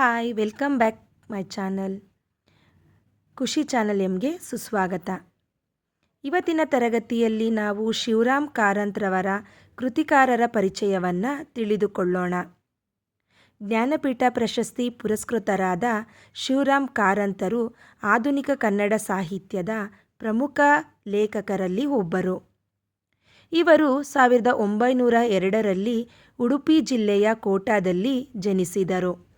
Hi welcome back my channel Khushi channel ಎಮ್ಗೆ ಸುಸ್ವಾಗತ ಇವತ್ತಿನ ತರಗತಿಯಲ್ಲಿ ನಾವು ಶಿವರಾಮ್ ಕಾರಂತ್ರವರ ಕೃತಿಕಾರರ ಪರಿಚಯವನ್ನು ತಿಳಿದುಕೊಳ್ಳೋಣ ಜ್ಞಾನಪೀಠ ಪ್ರಶಸ್ತಿ ಪುರಸ್ಕೃತರಾದ ಶಿವರಾಮ್ ಕಾರಂತರು ಆಧುನಿಕ ಕನ್ನಡ ಸಾಹಿತ್ಯದ ಪ್ರಮುಖ ಲೇಖಕರಲ್ಲಿ ಒಬ್ಬರು ಇವರು ಸಾವಿರದ ಒಂಬೈನೂರ ಎರಡರಲ್ಲಿ ಉಡುಪಿ ಜಿಲ್ಲೆಯ ಕೋಟಾದಲ್ಲಿ ಜನಿಸಿದರು.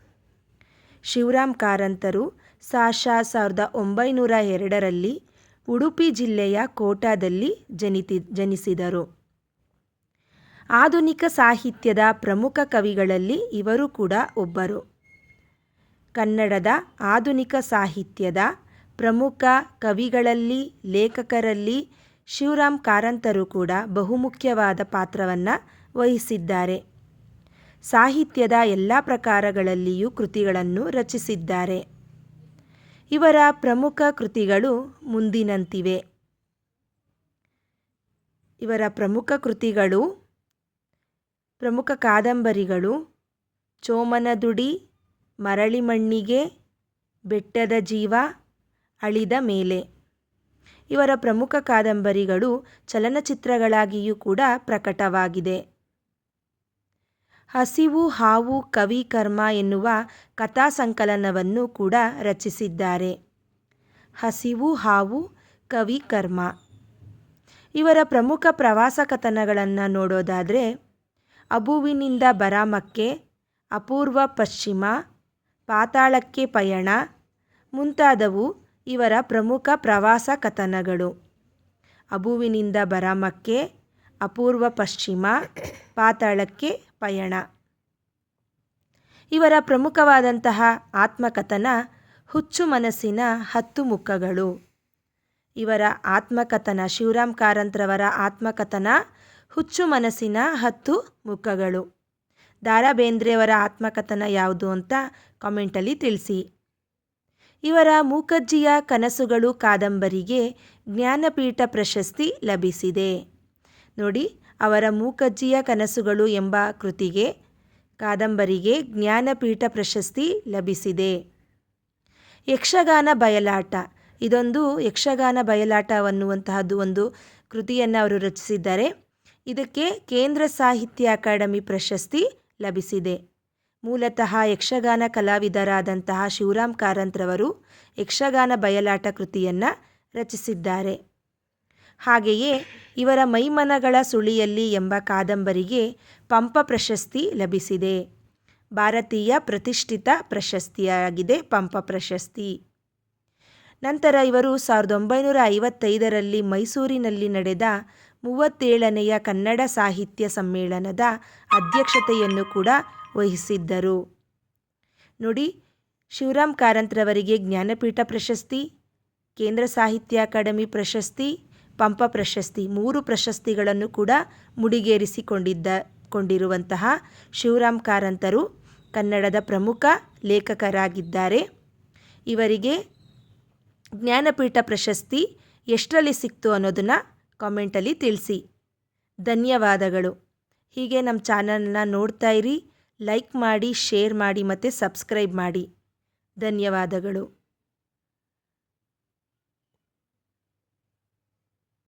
ಶಿವರಾಮ್ ಕಾರಂತರು ಸಾಶ ಸಾವಿರದ ಒಂಬೈನೂರ ಎರಡರಲ್ಲಿ ಉಡುಪಿ ಜಿಲ್ಲೆಯ ಕೋಟಾದಲ್ಲಿ ಜನಿತಿ, ಜನಿಸಿದರು. ಆಧುನಿಕ ಸಾಹಿತ್ಯದ ಪ್ರಮುಖ ಕವಿಗಳಲ್ಲಿ ಇವರು ಕೂಡ ಒಬ್ಬರು. ಕನ್ನಡದ ಆಧುನಿಕ ಸಾಹಿತ್ಯದ ಪ್ರಮುಖ ಕವಿಗಳಲ್ಲಿ ಲೇಖಕರಲ್ಲಿ ಶಿವರಾಮ್ ಕಾರಂತರು ಕೂಡ ಬಹುಮುಖ್ಯವಾದ ಪಾತ್ರವನ್ನು ವಹಿಸಿದ್ದಾರೆ. ಸಾಹಿತ್ಯದ ಎಲ್ಲ ಪ್ರಕಾರಗಳಲ್ಲಿಯೂ ಕೃತಿಗಳನ್ನು ರಚಿಸಿದ್ದಾರೆ. ಇವರ ಪ್ರಮುಖ ಕೃತಿಗಳು ಮುಂದಿನಂತಿವೆ. ಇವರ ಪ್ರಮುಖ ಕೃತಿಗಳು ಪ್ರಮುಖ ಕಾದಂಬರಿಗಳು ಚೋಮನದುಡಿ ಮರಳಿ ಮಣ್ಣಿಗೆ ಬೆಟ್ಟದ ಜೀವ, ಅಳಿದ ಮೇಲೆ. ಇವರ ಪ್ರಮುಖ ಕಾದಂಬರಿಗಳು ಚಲನಚಿತ್ರಗಳಾಗಿಯೂ ಕೂಡ ಪ್ರಕಟವಾಗಿದೆ. ಹಸಿವು, ಹಾವು, ಕವಿ, ಕರ್ಮ ಎನ್ನುವ ಕಥಾ ಸಂಕಲನವನ್ನು ಕೂಡ ರಚಿಸಿದ್ದಾರೆ. ಹಸಿವು, ಹಾವು, ಕವಿ, ಕರ್ಮ. ಇವರ ಪ್ರಮುಖ ಪ್ರವಾಸ ಕಥನಗಳನ್ನು ನೋಡೋದಾದರೆ, ಅಬುವಿನಿಂದ ಬರಾಮಕ್ಕೆ, ಅಪೂರ್ವ ಪಶ್ಚಿಮ, ಪಾತಾಳಕ್ಕೆ ಪಯಣ ಮುಂತಾದವು ಇವರ ಪ್ರಮುಖ ಪ್ರವಾಸ ಕಥನಗಳು. ಅಬುವಿನಿಂದ ಬರಾಮಕ್ಕೆ ಅಪೂರ್ವ ಪಶ್ಚಿಮ ಪಾತಾಳಕ್ಕೆ ಪಯಣ. ಇವರ ಪ್ರಮುಖವಾದಂತಹ ಆತ್ಮಕಥನ ಹುಚ್ಚು ಮನಸ್ಸಿನ ಹತ್ತು ಮುಖಗಳು. ಇವರ ಆತ್ಮಕಥನ ಶಿವರಾಮ್ ಕಾರಂತ್ರವರ ಆತ್ಮಕಥನ ಹುಚ್ಚು ಮನಸ್ಸಿನ ಹತ್ತು ಮುಖಗಳು. ದಾರಾ ಬೇಂದ್ರೆಯವರ ಆತ್ಮಕಥನ ಯಾವುದು ಅಂತ ಕಾಮೆಂಟಲ್ಲಿ ತಿಳಿಸಿ. ಇವರ ಮೂಕಜ್ಜಿಯ ಕನಸುಗಳು ಕಾದಂಬರಿಗೆ ಜ್ಞಾನಪೀಠ ಪ್ರಶಸ್ತಿ ಲಭಿಸಿದೆ. ನೋಡಿ, ಅವರ ಮೂಕಜ್ಜಿಯ ಕನಸುಗಳು ಎಂಬ ಕೃತಿಗೆ ಕಾದಂಬರಿಗೆ ಜ್ಞಾನಪೀಠ ಪ್ರಶಸ್ತಿ ಲಭಿಸಿದೆ. ಯಕ್ಷಗಾನ ಬಯಲಾಟ. ಇದೊಂದು ಯಕ್ಷಗಾನ ಬಯಲಾಟ ಅನ್ನುವಂತಹದ್ದು ಒಂದು ಕೃತಿಯನ್ನು ಅವರು ರಚಿಸಿದ್ದಾರೆ. ಇದಕ್ಕೆ ಕೇಂದ್ರ ಸಾಹಿತ್ಯ ಅಕಾಡೆಮಿ ಪ್ರಶಸ್ತಿ ಲಭಿಸಿದೆ. ಮೂಲತಃ ಯಕ್ಷಗಾನ ಕಲಾವಿದರಾದಂತಹ ಶಿವರಾಮ್ ಕಾರಂತ್ರವರು ಯಕ್ಷಗಾನ ಬಯಲಾಟ ಕೃತಿಯನ್ನು ರಚಿಸಿದ್ದಾರೆ. ಹಾಗೆಯೇ ಇವರ ಮೈಮನಗಳ ಸುಳಿಯಲ್ಲಿ ಎಂಬ ಕಾದಂಬರಿಗೆ ಪಂಪ ಪ್ರಶಸ್ತಿ ಲಭಿಸಿದೆ. ಭಾರತೀಯ ಪ್ರತಿಷ್ಠಿತ ಪ್ರಶಸ್ತಿಯಾಗಿದೆ ಪಂಪ ಪ್ರಶಸ್ತಿ. ನಂತರ ಇವರು ಸಾವಿರದ ಒಂಬೈನೂರ ಐವತ್ತೈದರಲ್ಲಿ ಮೈಸೂರಿನಲ್ಲಿ ನಡೆದ ಮೂವತ್ತೇಳನೆಯ ಕನ್ನಡ ಸಾಹಿತ್ಯ ಸಮ್ಮೇಳನದ ಅಧ್ಯಕ್ಷತೆಯನ್ನು ಕೂಡ ವಹಿಸಿದ್ದರು. ನೋಡಿ, ಶಿವರಾಮ್ ಕಾರಂತ್ರವರಿಗೆ ಜ್ಞಾನಪೀಠ ಪ್ರಶಸ್ತಿ, ಕೇಂದ್ರ ಸಾಹಿತ್ಯ ಅಕಾಡೆಮಿ ಪ್ರಶಸ್ತಿ ಪಂಪ ಪ್ರಶಸ್ತಿ, ಮೂರು ಪ್ರಶಸ್ತಿಗಳನ್ನು ಕೂಡ ಮುಡಿಗೇರಿಸಿಕೊಂಡಿದ್ದ, ಕೊಂಡಿರುವಂತಹ ಶಿವರಾಮ್ ಕಾರಂತರು ಕನ್ನಡದ ಪ್ರಮುಖ ಲೇಖಕರಾಗಿದ್ದಾರೆ. ಇವರಿಗೆ ಜ್ಞಾನಪೀಠ ಪ್ರಶಸ್ತಿ ಎಷ್ಟರಲ್ಲಿ ಸಿಕ್ತು ಅನ್ನೋದನ್ನು ಕಾಮೆಂಟಲ್ಲಿ ತಿಳಿಸಿ. ಧನ್ಯವಾದಗಳು. ಹೀಗೆ ನಮ್ಮ ಚಾನಲ್ನ ನೋಡ್ತಾ ಇರಿ ಲೈಕ್ ಮಾಡಿ ಶೇರ್ ಮಾಡಿ ಮತ್ತು ಸಬ್ಸ್ಕ್ರೈಬ್ ಮಾಡಿ. ಧನ್ಯವಾದಗಳು.